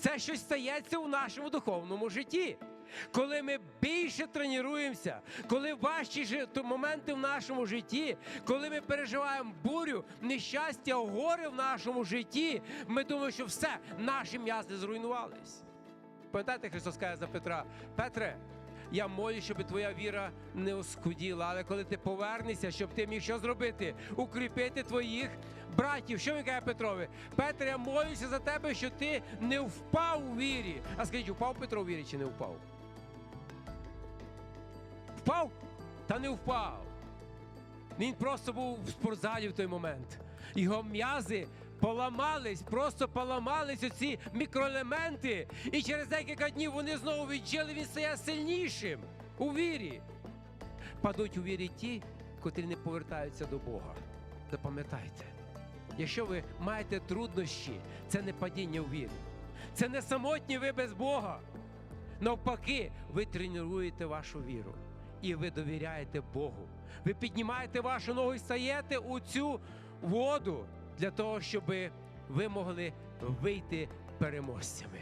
це щось стається у нашому духовному житті. Коли ми більше тренуємося, коли важчі моменти в нашому житті, коли ми переживаємо бурю, нещастя, горе в нашому житті, ми думаємо, що все, наші м'язи зруйнувались. Пам'ятаєте, Христос каже за Петра, Петре, я молю, щоб твоя віра не оскуділа, але коли ти повернешся, щоб ти міг що зробити? Укріпити твоїх братів. Що він каже Петрові? Петре, я молюся за тебе, що ти не впав у вірі. А скажіть, впав Петро у вірі чи не впав? Впав? Та не впав. Він просто був в спортзалі в той момент. Його м'язи поламались, просто поламались оці мікроелементи. І через декілька днів вони знову віджили, він стає сильнішим у вірі. Падуть у вірі ті, котрі не повертаються до Бога. Запам'ятайте, якщо ви маєте труднощі, це не падіння у вірі. Це не самотні ви без Бога. Навпаки, ви тренуєте вашу віру і ви довіряєте Богу. Ви піднімаєте вашу ногу і стаєте у цю воду для того, щоб ви могли вийти переможцями.